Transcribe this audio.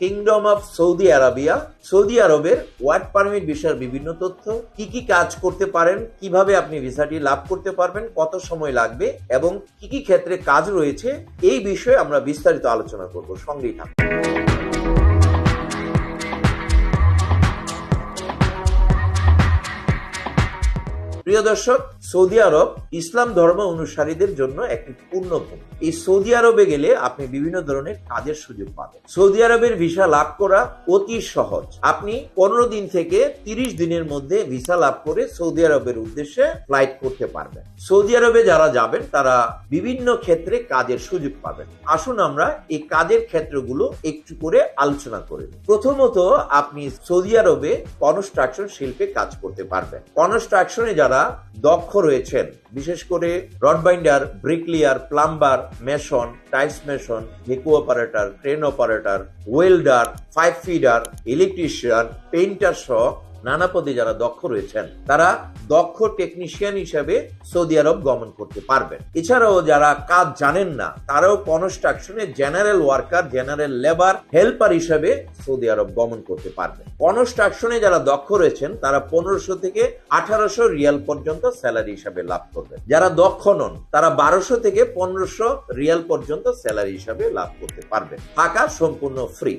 Kingdom of Saudi Arabia Saudi আরবের work permit বিষয়ের বিভিন্ন তথ্য, কি কি কাজ করতে পারেন, কীভাবে আপনি ভিসাটি লাভ করতে পারবেন, কত সময় লাগবে, এবং কি কি ক্ষেত্রে কাজ রয়েছে, এই বিষয়ে আমরা বিস্তারিত আলোচনা করব। সঙ্গেই থাকুন। প্রিয় দর্শক, সৌদি আরব ইসলাম ধর্ম অনুসারীদের জন্য একটি পূর্ণভূমি। এই সৌদি আরবে গেলে আপনি বিভিন্ন ধরনের কাজের সুযোগ পাবেন। সৌদি আরবের ভিসা লাভ করা অতি সহজ। আপনি পনেরো দিন থেকে তিরিশ দিনের মধ্যে ভিসা লাভ করে সৌদি আরবের উদ্দেশ্যে ফ্লাইট করতে পারবেন। সৌদি আরবে যারা যাবেন, তারা বিভিন্ন ক্ষেত্রে কাজের সুযোগ পাবেন। আসুন আমরা এই কাজের ক্ষেত্রগুলো একটু করে আলোচনা করে। প্রথমত, আপনি সৌদি আরবে কনস্ট্রাকশন শিল্পে কাজ করতে পারবেন। কনস্ট্রাকশনে যারা দক্ষ রয়েছেন, বিশেষ করে rod binder, bricklayer, plumber, mason, tiles mason, ভেকু operator train operator, welder, pipe fitter, electrician, painter সহ নানা পদে যারা দক্ষ রয়েছেন, তারা দক্ষ টেকনিশিয়ান হিসেবে সৌদি আরব গমন করতে পারবেন। এছাড়াও যারা কাজ জানেন না, তারাও কনস্ট্রাকশনে general worker, general labour, helper হিসেবে সৌদি আরব গমন করতে পারবেন। কনস্ট্রাকশনে যারা দক্ষ রয়েছেন, তারা পনেরোশো থেকে আঠারোশো রিয়াল পর্যন্ত স্যালারি হিসাবে লাভ করবেন। যারা দক্ষ নন, তারা বারোশো থেকে পনেরোশো রিয়াল পর্যন্ত স্যালারি হিসাবে লাভ করতে পারবেন। থাকা সম্পূর্ণ ফ্রি।